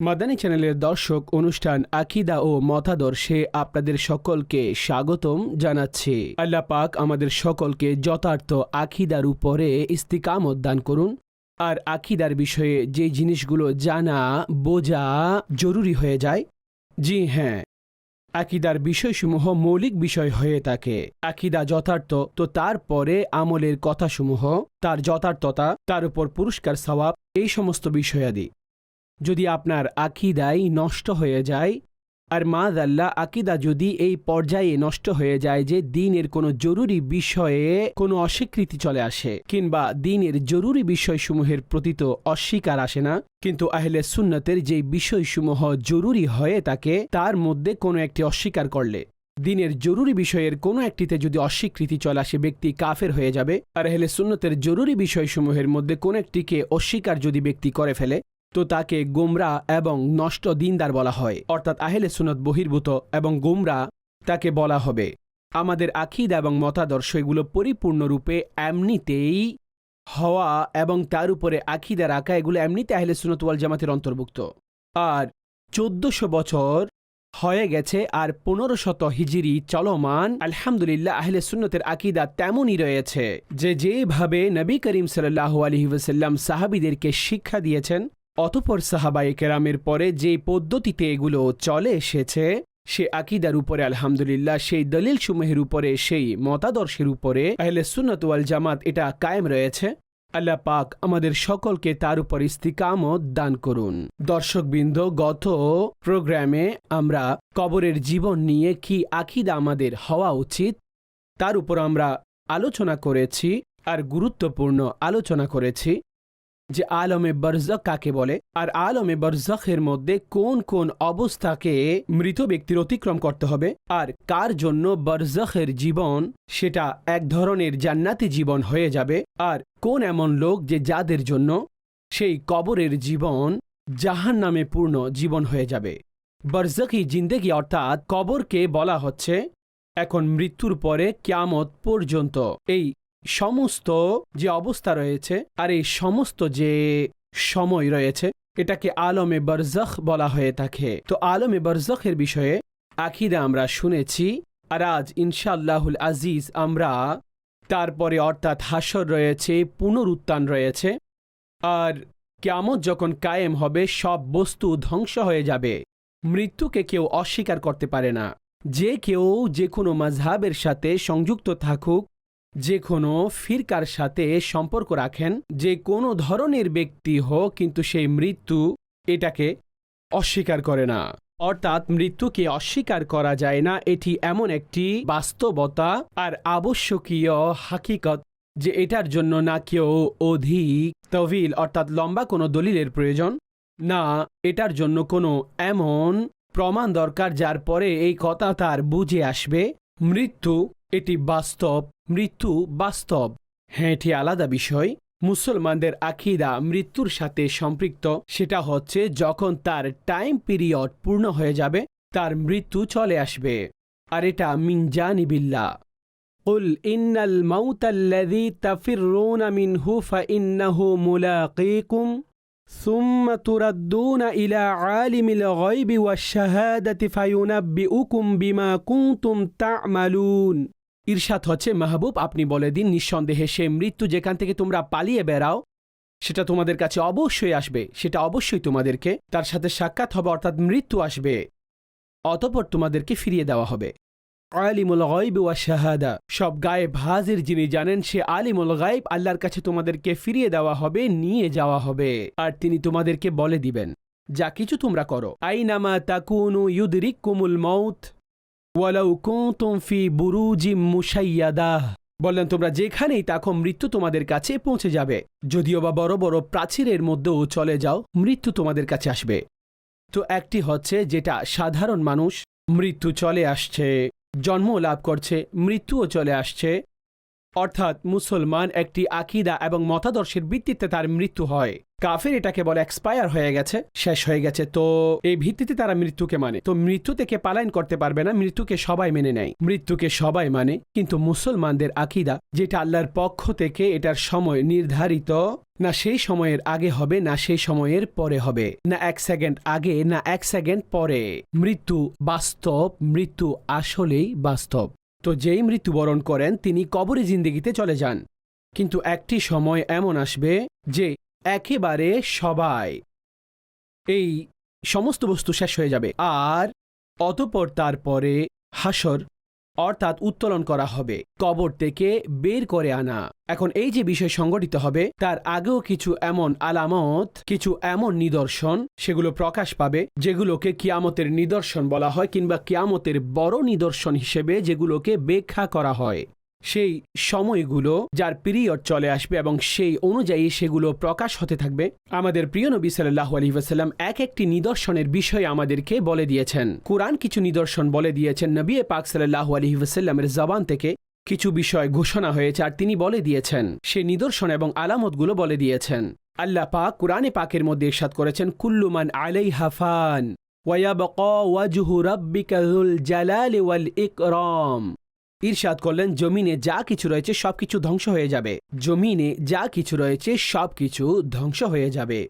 মাদানী চ্যানেলের দর্শক, অনুষ্ঠান, আকিদা ও মতাদর্শে আপনাদের সকলকে স্বাগতম জানাচ্ছি। আল্লাহ পাক আমাদের সকলকে যথার্থ আকিদার উপরে ইস্তিকামত দান করুন। আর আকিদার বিষয়ে যে জিনিসগুলো জানা, বোঝা জরুরি হয়ে যায়, জি হ্যাঁ আকিদার বিষয়সমূহ মৌলিক বিষয় হয়ে থাকে। আকিদা যথার্থ, তো তারপরে আমলের কথাসমূহ, তার যথার্থতা, তার উপর পুরস্কার সওয়াব এই সমস্ত বিষয়াদি। যদি আপনার আকিদাই নষ্ট হয়ে যায়, আর মা আল্লাহ আকিদা যদি এই পর্যায়ে নষ্ট হয়ে যায় যে দিনের কোনো জরুরি বিষয়ে কোনো অস্বীকৃতি চলে আসে, কিংবা দিনের জরুরি বিষয়সমূহের প্রতি তো অস্বীকার আসে না, কিন্তু আহলে সুন্নতের যে বিষয়সমূহ জরুরি হয়ে থাকে, তার মধ্যে কোনো একটি অস্বীকার করলে, দিনের জরুরি বিষয়ের কোনো একটিতে যদি অস্বীকৃতি চলে আসে, ব্যক্তি কাফের হয়ে যাবে, আর আহলে সুন্নতের জরুরি বিষয়সমূহের মধ্যে কোনো একটিকে অস্বীকার যদি ব্যক্তি করে ফেলে তো তাকে গোমরা এবং নষ্ট দিনদার বলা হয়। অর্থাৎ আহেলে সুনত বহির্ভূত এবং গোমরা তাকে বলা হবে। আমাদের আখিদা এবং মতাদর্শ এগুলো পরিপূর্ণরূপে এমনিতেই হওয়া এবং তার উপরে আখিদা রাখা, এগুলো এমনিতে আহলে সুনত ওয়াল জামাতের অন্তর্ভুক্ত। আর চোদ্দশো বছর হয়ে গেছে আর পনেরো শত হিজিরি চলমান, আলহামদুলিল্লাহ আহলে সুন্নতের আকিদা তেমনই রয়েছে যে যেভাবে নবী করিম সাল্লাহ আলহি ওসাল্লাম সাহাবিদেরকে শিক্ষা দিয়েছেন অতপর সাহাবাই কেরামের পরে যে পদ্ধতিতে এগুলো চলে এসেছে, সে আকিদার উপরে, আলহামদুলিল্লাহ, সেই দলিল সমূহের উপরে, সেই মতাদর্শের উপরে, আহলে সুন্নত ওয়াল জামাত এটা কায়েম রয়েছে। আল্লাহ পাক আমাদের সকলকে তার উপর ইস্তিকামত দান করুন। দর্শকবৃন্দ, গত প্রোগ্রামে আমরা কবরের জীবন নিয়ে কি আকিদা আমাদের হওয়া উচিত, তার উপর আমরা আলোচনা করেছি আর গুরুত্বপূর্ণ আলোচনা করেছি। যে আলমে বরজক কাকে বলে? আর আলমে বরজখের মধ্যে কোন কোন অবস্থাকে মৃত ব্যক্তির অতিক্রম করতে হবে? আর কার জন্য বরজখের জীবন সেটা এক ধরনের জান্নাতি জীবন হয়ে যাবে? আর কোন এমন লোক যে যাদের জন্য সেই কবরের জীবন জাহান নামে পূর্ণ জীবন হয়ে যাবে? বরজখি জিন্দেগি অর্থাৎ কবরকে বলা হচ্ছে এখন মৃত্যুর পরে ক্যামত পর্যন্ত। এই সমস্ত যে অবস্থা রয়েছে আর এই সমস্ত যে সময় রয়েছে, এটাকে আলমে বরজখ বলা হয়ে থাকে। তো আলমে বরজখের বিষয়ে আখিরা আমরা শুনেছি আর আজ ইনশাল্লাহুল আজিজ আমরা তারপরে অর্থাৎ হাসর রয়েছে, পুনরুত্থান রয়েছে আর কেমন যখন কায়েম হবে, সব বস্তু ধ্বংস হয়ে যাবে। মৃত্যুকে কেউ অস্বীকার করতে পারে না। যে কেউ যে কোনো মাঝহাবের সাথে সংযুক্ত থাকুক যে কোনো ফিরকার সাথে সম্পর্ক রাখেন, যে কোনো ধরনের ব্যক্তি হোক, কিন্তু সেই মৃত্যু এটাকে অস্বীকার করে না। অর্থাৎ মৃত্যুকে অস্বীকার করা যায় না, এটি এমন একটি বাস্তবতা আর আবশ্যকীয় হাকিকত যে এটার জন্য না কেউ অধিক তভিল অর্থাৎ লম্বা কোনো দলিলের প্রয়োজন, না এটার জন্য কোনো এমন প্রমাণ দরকার যার পরে এই কথা তার বুঝে আসবে, মৃত্যু এটি বাস্তব মৃত্যু বাস্তব হ্যাঁ এটি আলাদা বিষয় মুসলমানদের আখিদা মৃত্যুর সাথে সম্পৃক্ত সেটা হচ্ছে যখন তার টাইম পিরিয়ড পূর্ণ হয়ে যাবে তার মৃত্যু চলে আসবে আর এটা মিনজানিবিল্লা قل إن الموت الذي تفرون منه فإنه ملاقيكم ثم تردون إلى عالم الغيب والشهادة فينبئكم بما كنتم تعملون ঈর্ষাদ হচ্ছে মাহবুব, আপনি বলে দিন নিঃসন্দেহে সে মৃত্যু যেখান থেকে তোমরা পালিয়ে বেড়াও, সেটা তোমাদের কাছে অবশ্যই আসবে, সেটা অবশ্যই তোমাদেরকে তার সাথে সাক্ষাৎ হবে, অর্থাৎ মৃত্যু আসবে। অতপর তোমাদেরকে ফিরিয়ে দেওয়া হবে। আলিমুল গাইব ওয়া শাহাদা, সব গায়েব হাজির যিনি জানেন, সে আলিমুল গাইব আল্লাহর কাছে তোমাদেরকে ফিরিয়ে দেওয়া হবে, নিয়ে যাওয়া হবে। আর তিনি তোমাদেরকে বলে দিবেন, যা কিছু তোমরা করো, আইনামা তাকুনু ইউদরিকুমুল মৌত মুশাইয়াদাহ বললেন, তোমরা যেখানেই তাকো মৃত্যু তোমাদের কাছে পৌঁছে যাবে। যদিও বা বড় বড় প্রাচীরের মধ্যেও চলে যাও, মৃত্যু তোমাদের কাছে আসবে। তো একটি হচ্ছে যেটা সাধারণ মানুষ, মৃত্যু চলে আসছে, জন্ম লাভ করছে, মৃত্যুও চলে আসছে। অর্থাৎ মুসলমান একটি আকিদা এবং মতাদর্শের ভিত্তিতে তার মৃত্যু হয়। কাফের এটাকে বলে এক্সপায়ার হয়ে গেছে, শেষ হয়ে গেছে। তো এই ভিত্তিতে তারা মৃত্যুকে মানে। তো মৃত্যু থেকে পালায়ন করতে পারবে না, মৃত্যুকে সবাই মেনে নেয়। মৃত্যুকে সবাই মানে কিন্তু মুসলমানদের আকিদা, যেটা আল্লাহর পক্ষ থেকে এটার সময় নির্ধারিত, না সেই সময়ের আগে হবে, না সেই সময়ের পরে হবে, না এক সেকেন্ড আগে, না এক সেকেন্ড পরে। মৃত্যু বাস্তব, মৃত্যু আসলেই বাস্তব। তো যেই মৃত্যুবরণ করেন, তিনি কবরে জিন্দেগিতে চলে যান। কিন্তু একটি সময় এমন আসবে যে একেবারে সবাই। এই সমস্ত বস্তু শেষ হয়ে যাবে। আর অতপর তারপরে হাসর, অর্থাৎ উত্তোলন করা হবে। কবর থেকে বের করে আনা। এখন এই যে বিষয় সংগঠিত হবে, তার আগেও কিছু এমন আলামত, কিছু এমন নিদর্শন, সেগুলো প্রকাশ পাবে, যেগুলোকে কিয়ামতের নিদর্শন বলা হয়, কিংবা কিয়ামতের বড় নিদর্শন হিসেবে যেগুলোকে ব্যাখ্যা করা হয়। সেই সময়গুলো যার পিরিয়ড চলে আসবে এবং সেই অনুযায়ী সেগুলো প্রকাশ হতে থাকবে, আমাদের প্রিয় নবী সাল্লাহ আলহিহাস্লাম এক একটি নিদর্শনের বিষয়ে আমাদেরকে বলে দিয়েছেন। কোরআন কিছু নিদর্শন বলে দিয়েছেন, নবী পাক সাল্লাহ আলহিহাস্লামের জবান থেকে কিছু বিষয় ঘোষণা হয়েছে আর তিনি বলে দিয়েছেন, সে নিদর্শন এবং আলামতগুলো বলে দিয়েছেন। আল্লাহ পাক কোরআনে পাকের মধ্যে ইরশাদ করেছেন কুল্লুমান আলাই হাফান ওয়াজহু রাব্বিকা যুল জালালি ওয়াল ইকরাম। ঈর্ষাদ করলেন, জমিনে যা কিছু রয়েছে সবকিছু ধ্বংস হয়ে যাবে। জমিনে যা কিছু রয়েছে সবকিছু ধ্বংস হয়ে যাবে।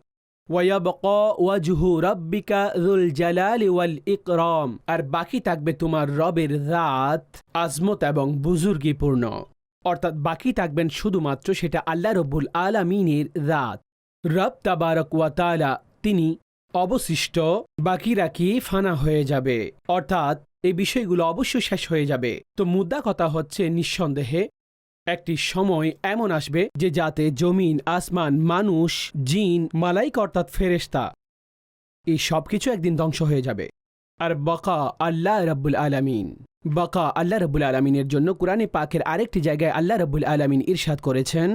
ইকরাম। আর বাকি থাকবে তোমার রবের রাত, আজমত এবং বুজুর্গিপূর্ণ। অর্থাৎ বাকি থাকবেন শুধুমাত্র সেটা আল্লাহ রব্বুল আলামিনের রাত। রব তাবারক ওয়া তাআলা, তিনি অবশিষ্ট বাকি রাখি ফানা হয়ে যাবে? অর্থাৎ এই বিষয়গুলো অবশ্যই শেষ হয়ে যাবে। তো মুদ্রা কথা হচ্ছে নিঃসন্দেহে একটি সময় এমন আসবে যে যাতে জমিন, আসমান, মানুষ, জিন, মালাইক অর্থাৎ ফেরেশতা এই সব কিছু একদিন ধ্বংস হয়ে যাবে। আর বকা আল্লাহ রব্বুল আলামিন, বকা আল্লাহ রব্বুল আলামিনের জন্য কোরআনে পাকের আরেকটি জায়গায় আল্লাহ রব্বুল আলামিন ইরশাদ করেছেন,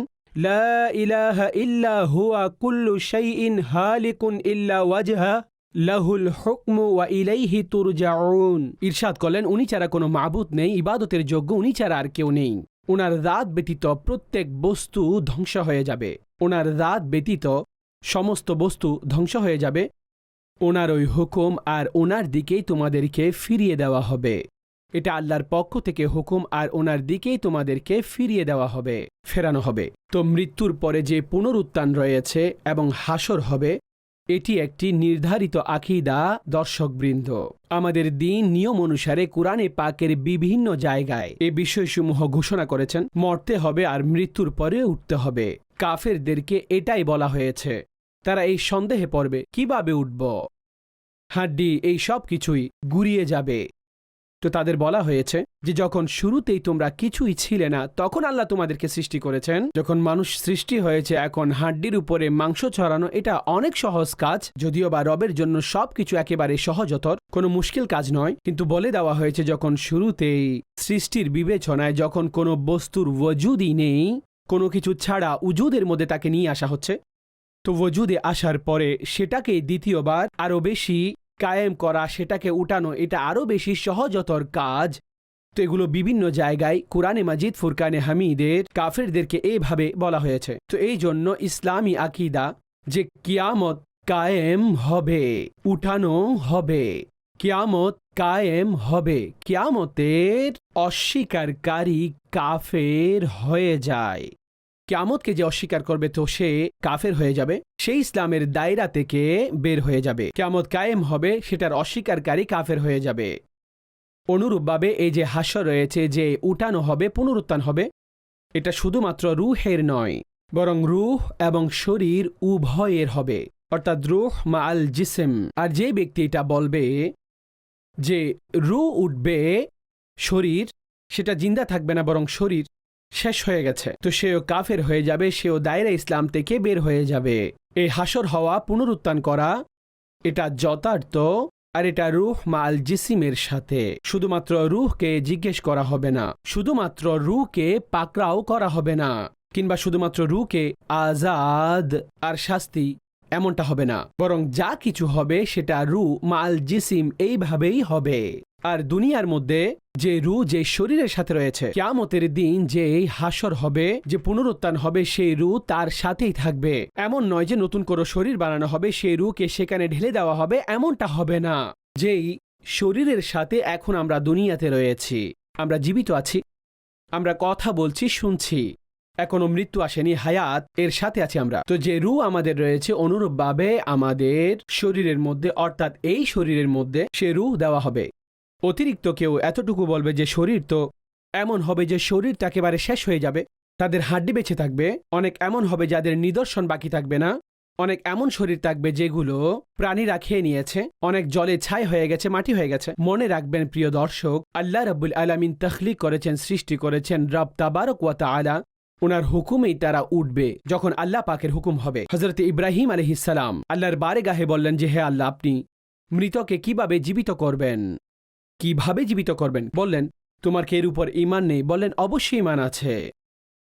লা ইলাহা ইল্লা হুয়া কুল্লু শাইইন হালিকুন ইল্লা ওয়াজহা। লাহুল হুকমু ওয়া ইলাইহি তুরজাউন। ইরশাদ করলেন, উনি ছাড়া কোনো মাবুদ নেই, ইবাদতের যোগ্য উনি ছাড়া আর কেউ নেই। ওনার রাত ব্যতীত প্রত্যেক বস্তু ধ্বংস হয়ে যাবে। ওনার রাত ব্যতীত সমস্ত বস্তু ধ্বংস হয়ে যাবে। ওনার ওই হুকুম আর ওনার দিকেই তোমাদেরকে ফিরিয়ে দেওয়া হবে। এটা আল্লাহর পক্ষ থেকে হুকুম আর ওনার দিকেই তোমাদেরকে ফিরিয়ে দেওয়া হবে, ফেরানো হবে। তো মৃত্যুর পরে যে পুনরুত্থান রয়েছে এবং হাসর হবে এটি একটি নির্ধারিত আকিদা, দর্শকবৃন্দ। আমাদের দিন নিয়ম অনুসারে কোরআনে পাকের বিভিন্ন জায়গায় এ বিষয়সমূহ ঘোষণা করেছেন, মরতে হবে আর মৃত্যুর পরে উঠতে হবে। কাফেরদেরকে এটাই বলা হয়েছে, তারা এই সন্দেহে পড়বে, কীভাবে উঠব? হাড্ডি, এই সব কিছুই গুরিয়ে যাবে। তো তাদের বলা হয়েছে যে যখন শুরুতেই তোমরা কিছুই ছিলে না, তখন আল্লাহ তোমাদেরকে সৃষ্টি করেছেন। যখন মানুষ সৃষ্টি হয়েছে, এখন হাড্ডির উপরে মাংস ছড়ানো, এটা অনেক সহজ কাজ, যদিও বা রবের জন্য সবকিছু একেবারে সহজতর, কোনো মুশকিল কাজ নয়। কিন্তু বলে দেওয়া হয়েছে, যখন শুরুতেই সৃষ্টির বিবেচনায় যখন কোনো বস্তুর ওজুদই নেই, কোনো কিছু ছাড়া উজুদের মধ্যে তাকে নিয়ে আসা হচ্ছে। তো ওজুদে আসার পরে সেটাকে দ্বিতীয়বার আরও বেশি কায়েম করা, সেটাকে উঠানো, এটা আরও বেশি সহজতর কাজ। তো এগুলো বিভিন্ন জায়গায় কোরআনে মাজিদ, ফুরকানে হামিদের, কাফেরদেরকে এইভাবে বলা হয়েছে। তো এই জন্য ইসলামী আকিদা যে কিয়ামত কায়েম হবে, উঠানো হবে, কিয়ামত কায়েম হবে, কিয়ামতের অস্বীকারী কাফের হয়ে যায়। কিয়ামতকে যে অস্বীকার করবে তো সে কাফের হয়ে যাবে সে ইসলামের দায়রা থেকে বের হয়ে যাবে। কিয়ামত কায়েম হবে, সেটার অস্বীকারী কাফের হয়ে যাবে। অনুরূপভাবে এই যে হাস্য রয়েছে যে উঠানো হবে, পুনরুত্থান হবে, এটা শুধুমাত্র রুহের নয়, বরং রুহ এবং শরীর উভয়ের হবে, অর্থাৎ রুহ মা আল জিসেম। আর যে ব্যক্তি এটা বলবে যে রু উঠবে শরীর, সেটা জিন্দা থাকবে না, বরং শরীর। শেষ হয়ে গেছে। তো সেও কাফের হয়ে যাবে, সেও দায়রা ইসলাম থেকে বের হয়ে যাবে। এই হাসর হওয়া, পুনরুত্থান করা, এটা যথার্থ আর এটা রুহ মাল জিসিমের সাথে। শুধুমাত্র রুহকে জিজ্ঞেস করা হবে না, শুধুমাত্র রুহকে পাকড়াও করা হবে না, কিংবা শুধুমাত্র রুকে আজাদ আর শাস্তি এমনটা হবে না। বরং যা কিছু হবে, সেটা রু মাল জিসিম এইভাবেই হবে। আর দুনিয়ার মধ্যে যে রু যে শরীরের সাথে রয়েছে। কিয়ামতের দিন যে এই হাসর হবে, যে পুনরুত্থান হবে, সেই রু তার সাথেই থাকবে। এমন নয় যে নতুন করে শরীর বানানো হবে, সেই রুকে সেখানে ঢেলে দেওয়া হবে, এমনটা হবে না। যেই শরীরের সাথে এখন আমরা দুনিয়াতে রয়েছি, আমরা জীবিত আছি, আমরা কথা বলছি, শুনছি, এখনও মৃত্যু আসেনি, হায়াত, এর সাথে আছি আমরা। তো যে রু আমাদের রয়েছে, অনুরূপভাবে আমাদের শরীরের মধ্যে, অর্থাৎ এই শরীরের মধ্যে, সে রু দেওয়া হবে। অতিরিক্ত কেউ এতটুকু বলবে যে শরীর তো এমন হবে যে শরীরটা একেবারে শেষ হয়ে যাবে, তাদের হাড্ডি বেঁচে থাকবে, অনেক এমন হবে যাদের নিদর্শন বাকি থাকবে না, অনেক এমন শরীর থাকবে যেগুলো প্রাণীরা খেয়ে নিয়েছে, অনেক জলে ছাই হয়ে গেছে, মাটি হয়ে গেছে। মনে রাখবেন, প্রিয় দর্শক, আল্লাহ রাব্বুল আলামিন তখলিক করেছেন, সৃষ্টি করেছেন রব তাবারক ওয়া তাআলা ওনার হুকুমেই তারা উঠবে, যখন আল্লাহ পাকের হুকুম হবে। হজরত ইব্রাহিম আলহিসাল্লাম আল্লাহর বারে গাহে বললেন যে, হে আল্লাহ, আপনি মৃতকে কীভাবে জীবিত করবেন? কীভাবে জীবিত করবেন? বললেন, তোমার কি এর উপর ইমান নেই? বললেন, অবশ্যই ইমান আছে।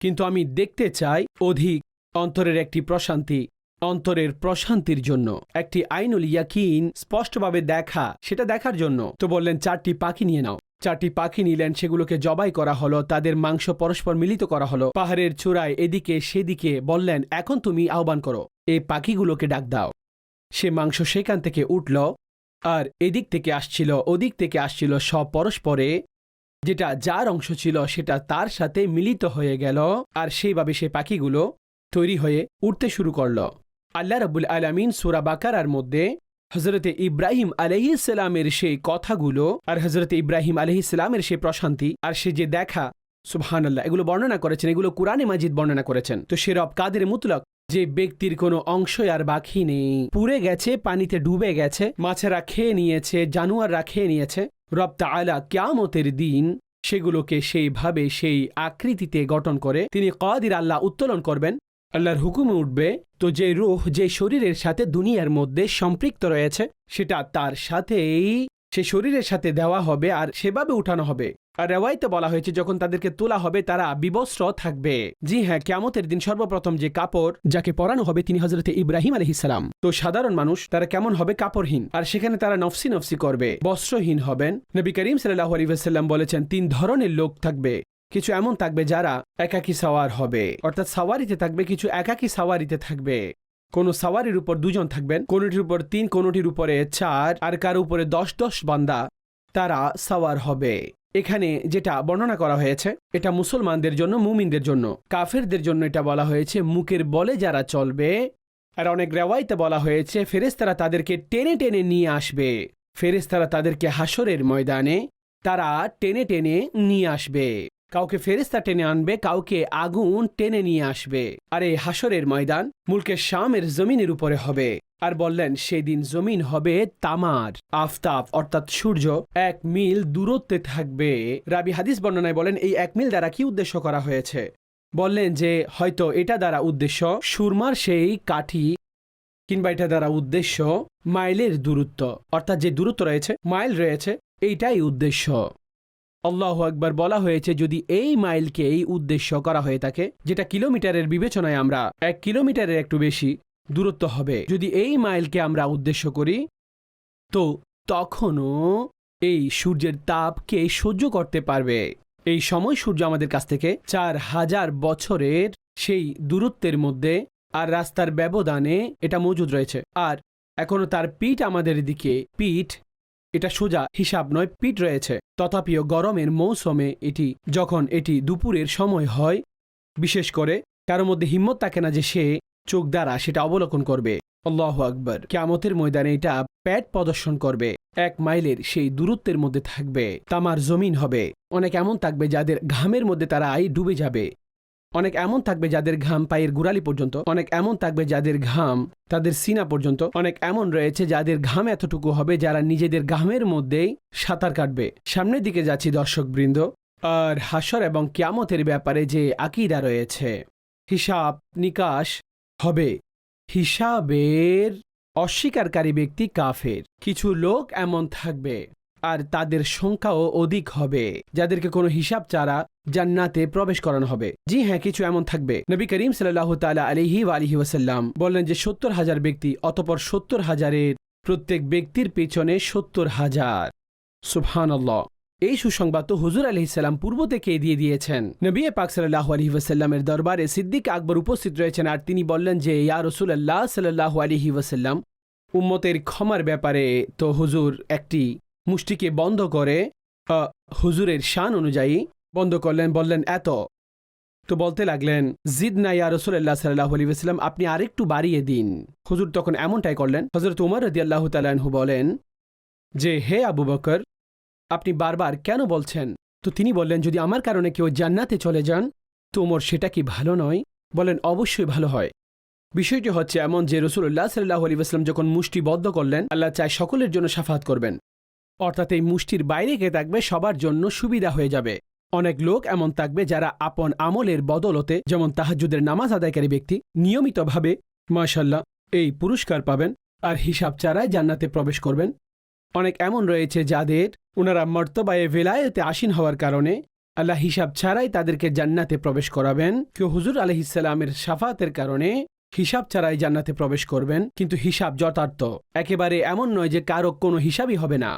কিন্তু আমি দেখতে চাই অধিক অন্তরের একটি প্রশান্তি, অন্তরের প্রশান্তির জন্য। একটি আইনুল ইয়াকিন স্পষ্টভাবে দেখা, সেটা দেখার জন্য। তো বললেন, চারটি পাখি নিয়ে নাও। চারটি পাখি নিলেন, সেগুলোকে জবাই করা হলো, তাদের মাংস পরস্পর মিলিত করা হলো। পাহাড়ের চূড়ায় এদিকে সেদিকে বললেন, এখন তুমি আহ্বান করো, এই পাখিগুলোকে ডাক দাও। সে মাংস সেখান থেকে উঠল আর এদিক থেকে আসছিল, ওদিক থেকে আসছিল সব পরস্পরে, যেটা যার অংশ ছিল সেটা তার সাথে মিলিত হয়ে গেল আর সেইভাবে সে পাখিগুলো তৈরি হয়ে উঠতে শুরু করল। আল্লাহ রাবুল আলামিন সুরা বাকারার মধ্যে হজরতে ইব্রাহিম আলহিসামের সেই কথাগুলো আর হজরতে ইব্রাহিম আলহিসামের সেই প্রশান্তি আর সে যে দেখা সুবহানাল্লাহ, এগুলো বর্ণনা করেছেন, এগুলো কোরআনে মাজিদ বর্ণনা করেছেন। তো সে রব কাদের মুতলক, যে ব্যক্তির কোনো অংশই আর বাকি নেই। পুড়ে গেছে, পানিতে ডুবে গেছে, মাছেরা খেয়ে নিয়েছে, জানুয়াররা খেয়ে নিয়েছে। রব তাআলা কিয়ামতের দিন সেগুলোকে সেইভাবে, সেই আকৃতিতে গঠন করে তিনি কাদির আল্লাহ উত্তোলন করবেন। আল্লাহর হুকুমে উঠবে, তো যে রুহ, যে শরীরের সাথে দুনিয়ার মধ্যে সম্পৃক্ত রয়েছে, সেটা তার সাথেই, সে শরীরের সাথে দেওয়া হবে আর সেভাবে উঠানো হবে। আর রেওয়াইতে বলা হয়েছে, যখন তাদেরকে তোলা হবে, তারা বিবস্ত্র থাকবে। জি হ্যাঁ কেমতের দিন সর্বপ্রথম যে কাপড় যাকে পরানো হবে, তিনি হজরতে ইব্রাহিম আলহিসাম তো সাধারণ মানুষ, তারা কেমন হবে? কাপড়হীন। আর সেখানে তারা নফসি নফসি করবে। বস্ত্রহীন হবেন। নবী করিম সাল্লাহ আলিবাসাল্লাম বলেছেন, তিন ধরনের লোক থাকবে। কিছু এমন থাকবে যারা একাকী সাওয়ার হবে। অর্থাৎ সাওয়ারিতে থাকবে, কিছু একাকী সাওয়ারিতে থাকবে। কোন সাওয়ারির উপর দুজন থাকবেন, কোনোটির উপর তিন, কোনোটির উপরে চার, আর কার উপরে দশ দশ বান্দা তারা সাওয়ার হবে। এখানে যেটা বর্ণনা করা হয়েছে, এটা মুসলমানদের জন্য, মুমিনদের জন্য। কাফেরদের জন্য এটা বলা হয়েছে, মুখের বলে যারা চলবে। আর অনেক রেওয়াইতে বলা হয়েছে ফেরেস্তারা তাদেরকে টেনে টেনে নিয়ে আসবে। ফেরেস্তারা তাদেরকে হাসরের ময়দানে তারা টেনে টেনে নিয়ে আসবে। কাউকে ফেরেস্তা টেনে আনবে, কাউকে আগুন টেনে নিয়ে আসবে। আর এই হাসরের ময়দান মুলকের শামের জমিনের উপরে হবে। আর বললেন, সেদিন জমিন হবে তামার। আফতাব, অর্থাৎ সূর্য, এক মিল দূরত্বে থাকবে। রাবি হাদিস বর্ণনায় বলেন, এই এক মিল দ্বারা কি উদ্দেশ্য করা হয়েছে? বললেন যে, হয়তো এটা দ্বারা উদ্দেশ্য সুরমার সেই কাঠি কিংবা এটা দ্বারা উদ্দেশ্য মাইলের দূরত্ব। অর্থাৎ যে দূরত্ব রয়েছে, মাইল রয়েছে, এইটাই উদ্দেশ্য। আল্লাহ একবার বলা হয়েছে, যদি এই মাইলকে এই উদ্দেশ্য করা হয়ে থাকে, যেটা কিলোমিটারের বিবেচনায় আমরা, এক কিলোমিটারের একটু বেশি দূরত্ব হবে। যদি এই মাইলকে আমরা উদ্দেশ্য করি, তো তখনও এই সূর্যের তাপকে সহ্য করতে পারবে। এই সময় সূর্য আমাদের কাছ থেকে চার হাজার বছরের সেই দূরত্বের মধ্যে আর রাস্তার ব্যবধানে এটা মজুদ রয়েছে। আর এখনও তার পিঠ আমাদের দিকে, পিঠ, এটা সোজা হিসাব নয়, পিঠ রয়েছে। তথাপিও গরমের মৌসুমে এটি, যখন এটি দুপুরের সময় হয়, বিশেষ করে কারও মধ্যে হিম্মত থাকে না যে সে চোখ দ্বারা সেটা অবলোকন করবে। আল্লাহ আকবর। কেমতের ময়দানে এটা প্যাট প্রদর্শন করবে। এক মাইলের সেই দূরত্বের মধ্যে থাকবে। তামার জমিন হবে। অনেক এমন থাকবে যাদের ঘামের মধ্যে তারা আই ডুবে যাবে। অনেক এমন থাকবে যাদের ঘাম পায়ের গুড়ালি পর্যন্ত। অনেক এমন থাকবে যাদের ঘাম তাদের সিনা পর্যন্ত। অনেক এমন রয়েছে যাদের ঘাম এতটুকু হবে যারা নিজেদের ঘামের মধ্যেই সাঁতার কাটবে। সামনের দিকে যাচ্ছি দর্শকবৃন্দ। আর হাসর এবং কিয়ামতের ব্যাপারে যে আকিদা রয়েছে। হিসাব, নিকাশ হবে। হিসাবের অস্বীকারী ব্যক্তি কাফের। কিছু লোক এমন থাকবে আর তাদের সংখ্যাও অধিক হবে, যাদেরকে কোনো হিসাব ছাড়া জান্নাতে প্রবেশ করানো হবে। জি হ্যাঁ কিছু এমন থাকবে। নবী করিম সাল্লাহ তালা আলিহি আলহি ওয়াসাল্লাম বললেন যে, সত্তর হাজার ব্যক্তি, অতপর সত্তর হাজারের প্রত্যেক ব্যক্তির পেছনে সত্তর হাজার। সুবহান এই সুসংবাদ তো হুজুর আলহিসাল্লাম পূর্ব থেকে দিয়ে দিয়েছেন। নবী পাক সাল্লাহ আলহি ওয়াসাল্লামের দরবারে সিদ্দিক আকবর উপস্থিত রয়েছেন আর তিনি বললেন যে, ইয়া রসুল আল্লাহ সাল্লাহ আলহি ওয়াসাল্লাম, উম্মতের ক্ষমার ব্যাপারে তো হুজুর একটি মুষ্টিকে বন্ধ করে হুজুরের শান অনুযায়ী বন্ধ করলেন, বললেন, এত। তো বলতে লাগলেন জিদ না ইয়া রসুল্লাহ সাল্লাহ আলী ওয়াসাল্লাম, আপনি আরেকটু বাড়িয়ে দিন। হুজুর তখন এমনটাই করলেন হজরত উমর রদি আল্লাহ তালাহু বলেন যে, হে আবু বকর আপনি বারবার কেন বলছেন? তো তিনি বললেন, যদি আমার কারণে কেউ জান্নাতে চলে যান, তো ওমর সেটা কি ভালো নয়? বলেন, অবশ্যই ভালো হয়। বিষয়টি হচ্ছে এমন যে রসুল্লাহ সাল্লাহ আলী আসলাম যখন মুষ্টি বদ্ধ করলেন, আল্লাহ চায় সকলের জন্য সাফাত করবেন। অর্থাৎ এই মুষ্টির বাইরে কে থাকবে সবার জন্য সুবিধা হয়ে যাবে। অনেক লোক এমন থাকবে যারা আপন আমলের বদলতে, যেমন তাহাজুদের নামাজ আদায়কারী ব্যক্তি, নিয়মিতভাবে মাশাল্লাহ এই পুরস্কার পাবেন আর হিসাব ছাড়াই জান্নাতে প্রবেশ করবেন। অনেক এমন রয়েছে যাদের ওনারা মর্তবায়ে ভেলায়েতে আসীন হওয়ার কারণে আল্লাহ হিসাব ছাড়াই তাদেরকে জান্নাতে প্রবেশ করাবেন। কেউ হুজুর আলহিসাল্লামের সাফাতের কারণে হিসাব ছাড়াই জান্নাতে প্রবেশ করবেন, কিন্তু হিসাব যথার্থ। একেবারে এমন নয় যে কারও কোনো হিসাবই হবে না।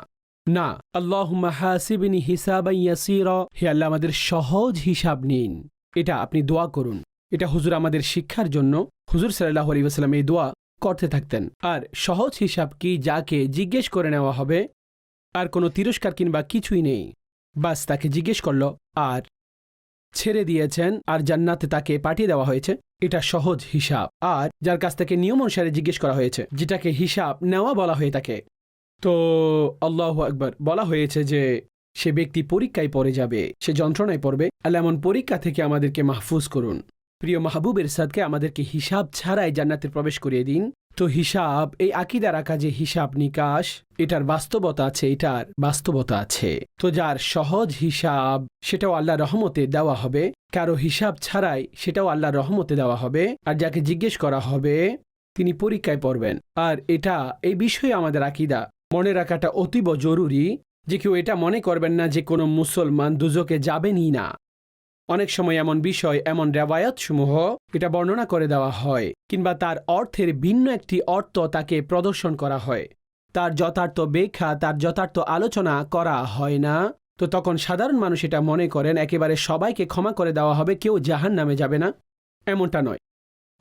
না আল্লাহ হাসিবিনী হিসাবাইয়াসির হে আল্লাহ, আমাদের সহজ হিসাব নিন। এটা আপনি দোয়া করুন। এটা হুজুর আমাদের শিক্ষার জন্য। হুজুর সাল্লাহ আলী এই দোয়া করতে থাকতেন। আর সহজ হিসাব কি যাকে জিজ্ঞেস করে নেওয়া হবে আর কোনো তিরস্কার কিংবা কিছুই নেই। বাস তাকে জিজ্ঞেস করল, আর ছেড়ে দিয়েছেন, আর জান্নাতে তাকে পাঠিয়ে দেওয়া হয়েছে? এটা সহজ হিসাব। আর যার কাছ থেকে নিয়ম অনুসারে জিজ্ঞেস করা হয়েছে, যেটাকে হিসাব নেওয়া বলা হয়ে থাকে। তো আল্লাহ একবার বলা হয়েছে যে সে ব্যক্তি পরীক্ষায় পড়ে যাবে, সে যন্ত্রণায় পড়বে, আল্লাহ এমন পরীক্ষা থেকে আমাদেরকে মাহফুজ করুন। প্রিয় মাহবুবের সাদকে আমাদেরকে হিসাব ছাড়াই জান্নাতে প্রবেশ করিয়ে দিন। তো হিসাব, এই আকিদা রাখা যে হিসাব নিকাশ, এটার বাস্তবতা আছে, এটার বাস্তবতা আছে। তো যার সহজ হিসাব, সেটাও আল্লাহ রহমতে দেওয়া হবে। কারও হিসাব ছাড়াই সেটাও আল্লাহ রহমতে দেওয়া হবে। আর যাকে জিজ্ঞেস করা হবে, তিনি পরীক্ষায় পড়বেন। আর এটা, এই বিষয়ে আমাদের আকিদা। মনে রাখাটা অতীব জরুরি যে কেউ এটা মনে করবেন না যে কোনো মুসলমান দুজকে যাবেনই না। অনেক সময় এমন বিষয়, এমন রেওয়ায়তসমূহ এটা বর্ণনা করে দেওয়া হয়, কিংবা তার অর্থের ভিন্ন একটি অর্থ তাকে প্রদর্শন করা হয়। তার যথার্থ ব্যাখ্যা, তার যথার্থ আলোচনা করা হয় না। তো তখন সাধারণ মানুষ এটা মনে করেন, একেবারে সবাইকে ক্ষমা করে দেওয়া হবে, কেউ জাহান নামে যাবে না। এমনটা নয়।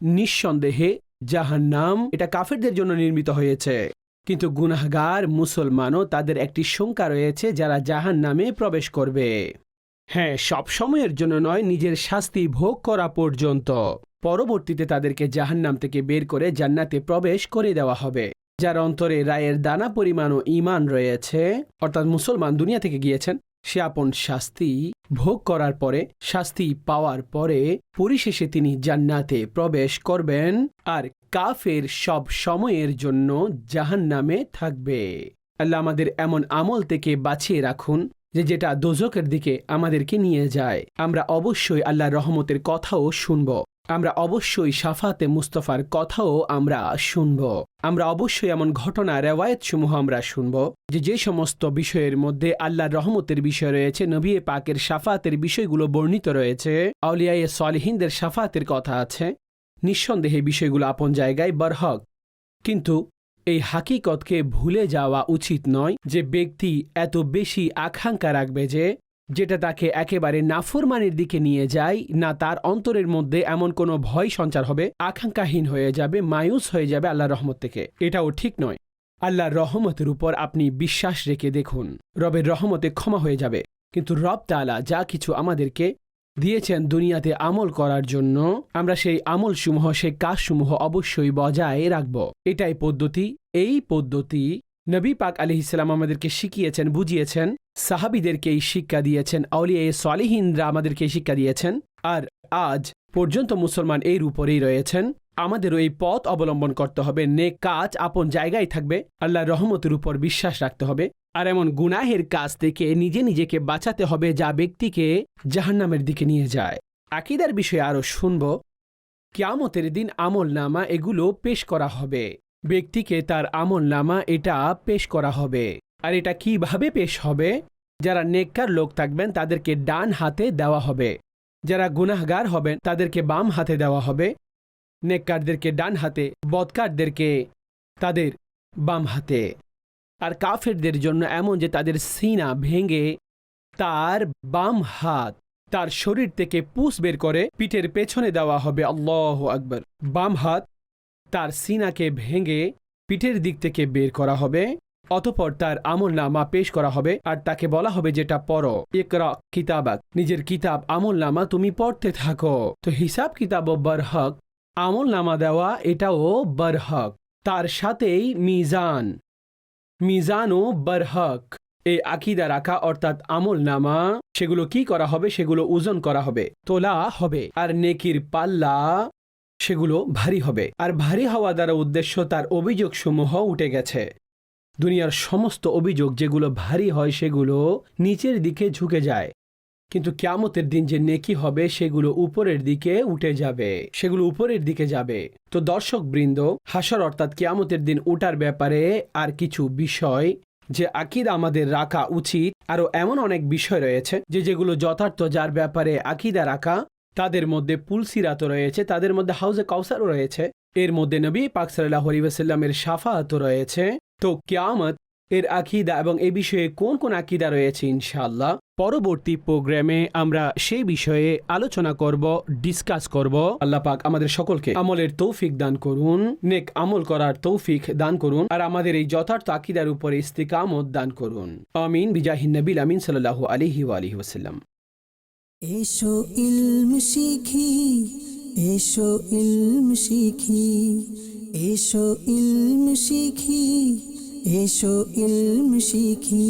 নিঃসন্দেহে জাহান্নাম এটা কাফেরদের জন্য নির্মিত হয়েছে। কিন্তু গুনাহগার মুসলমানও তাদের একটি শঙ্কা রয়েছে যারা জাহান নামে প্রবেশ করবে। হ্যাঁ সব সময়ের জন্য নয়, নিজের শাস্তি ভোগ করা পর্যন্ত। পরবর্তীতে তাদেরকে জাহান্নাম থেকে বের করে জান্নাতে প্রবেশ করে দেওয়া হবে। যার অন্তরে রায়ের দানা পরিমাণও ইমান রয়েছে। অর্থাৎ মুসলমান দুনিয়া থেকে গিয়েছেন। সে আপন শাস্তি ভোগ করার পরে, শাস্তি পাওয়ার পরে পরিশেষে তিনি জান্নাতে প্রবেশ করবেন আর কাফের সব সময়ের জন্য জাহান্নামে থাকবে। আল্লাহ আমাদের এমন আমল থেকে বাঁচিয়ে রাখুন যে যেটা দোজকের দিকে আমাদেরকে নিয়ে যায়। আমরা অবশ্যই আল্লাহর রহমতের কথাও শুনব। আমরা অবশ্যই সাফাতে মুস্তফার কথাও আমরা শুনব। আমরা অবশ্যই এমন ঘটনা রেওয়ায়ত সমূহ আমরা শুনব যে যে সমস্ত বিষয়ের মধ্যে আল্লাহর রহমতের বিষয় রয়েছে, নবী পাকের সাফাতের বিষয়গুলো বর্ণিত রয়েছে, আউলিয়ায়ে সলিহিনদের সাফাতের কথা আছে। নিঃসন্দেহে বিষয়গুলো আপন জায়গায় বরহক। কিন্তু এই হাকিকতকে ভুলে যাওয়া উচিত নয় যে ব্যক্তি এত বেশি আকাঙ্ক্ষা রাখবে যে, যেটা তাকে একেবারে নাফরমানের দিকে নিয়ে যায়, না তার অন্তরের মধ্যে এমন কোনো ভয় সঞ্চার হবে, আকাঙ্ক্ষাহীন হয়ে যাবে, মায়ুস হয়ে যাবে আল্লাহর রহমত থেকে। এটাও ঠিক নয়। আল্লাহর রহমতের উপর আপনি বিশ্বাস রেখে দেখুন। রবের রহমতে ক্ষমা হয়ে যাবে। কিন্তু রব তালা যা কিছু আমাদেরকে দিয়েছেন দুনিয়াতে আমল করার জন্য। আমরা সেই আমলসমূহ, সেই কাজসমূহ অবশ্যই বজায় রাখব। এটাই পদ্ধতি। এই পদ্ধতি নবী পাক আলি ইসলাম আমাদেরকে শিখিয়েছেন, বুঝিয়েছেন। সাহাবিদেরকে এই শিক্ষা দিয়েছেন। আউলিয়া সালিহিনরা আমাদেরকে শিক্ষা দিয়েছেন। আর আজ পর্যন্ত মুসলমান এর উপরেই রয়েছেন। আমাদেরও এই পথ অবলম্বন করতে হবে। নেক কাজ আপন জায়গায় থাকবে। আল্লাহ রহমতের উপর বিশ্বাস রাখতে হবে। আর এমন গুনাহের কাজ থেকে নিজে নিজেকে বাঁচাতে হবে যা ব্যক্তিকে জাহান্নামের দিকে নিয়ে যায়। আকিদার বিষয়ে আরও শুনব। কিয়ামতের দিন আমল নামা এগুলো পেশ করা হবে। ব্যক্তিকে তার আমল নামা এটা পেশ করা হবে। আর এটা কীভাবে পেশ হবে? যারা নেককার লোক থাকবেন তাদেরকে ডান হাতে দেওয়া হবে। যারা গুনাহগার হবেন তাদেরকে বাম হাতে দেওয়া হবে। নেককারদেরকে ডান হাতে, বদকারদেরকে তাদের বাম হাতে। আর কাফেরদের জন্য এমন যে তাদের সিনা ভেঙে তার বাম হাত, তার শরীর থেকে পুষ বের করে পিঠের পেছনে দেওয়া হবে। আল্লাহ আকবর। বাম হাত তার সিনাকে ভেঙে পিঠের দিক থেকে বের করা হবে, অতপর তার আমল নামা পেশ করা হবে। আর তাকে বলা হবে যেটা পড়ো একরা কিতাবাক নিজের কিতাব আমল নামা তুমি পড়তে থাকো। তো হিসাব কিতাব বরহক আমল নামা দেওয়া এটাও বরহক, তার সাথেই মিজান। মিজান ও বরহক। এই আকিদা রাখা অর্থাৎ আমল নামা, সেগুলো কি করা হবে? সেগুলো ওজন করা হবে, তোলা হবে। আর নেকির পাল্লা, সেগুলো ভারী হবে। আর ভারী হওয়া দ্বারা উদ্দেশ্য তার অভিযোগ সমূহ উঠে গেছে। দুনিয়ার সমস্ত অভিযোগ যেগুলো ভারী হয়, সেগুলো নিচের দিকে ঝুঁকে যায়। কিন্তু ক্যামতের দিন যে নেকি হবে, সেগুলো উপরের দিকে উঠে যাবে। সেগুলো উপরের দিকে যাবে। তো দর্শক বৃন্দ, হাসর অর্থাৎ কিয়ামতের দিন উঠার ব্যাপারে আর কিছু বিষয় যে আকিদ আমাদের রাখা উচিত, আরও এমন অনেক বিষয় রয়েছে যে যেগুলো যথার্থ যার ব্যাপারে আকিদা রাখা, তাদের মধ্যে পুলসিরাত রয়েছে, তাদের মধ্যে হাউজে কাউসারও রয়েছে। এর মধ্যে নবী পাক সাল্লাহ আলিবাসাল্লামের সাফাহাতও রয়েছে। তো কিয়ামত এর আকিদা এবং এ বিষয়ে কোন কোন আকিদা রয়েছে ইনশাআল্লাহ? পরবর্তী প্রোগ্রামে আমরা সেই বিষয়ে আলোচনা করব, ডিসকাস করব। আল্লাহ পাক আমাদের সকলকে আমলের তৌফিক দান করুন, নেক আমল করার তৌফিক দান করুন, আর আমাদের এই যথার্থ আকিদার উপরে ইস্তিকামত দান করুন। আমিন, বিজাহিন নবিল আমিন সাল্লাল্লাহু আলাইহি ওয়া আলিহি ওয়াসাল্লাম। এসো ইলম শিখি, এসো ইলম শিখি, এসো ইলম শিখি এসো ইলম শিখি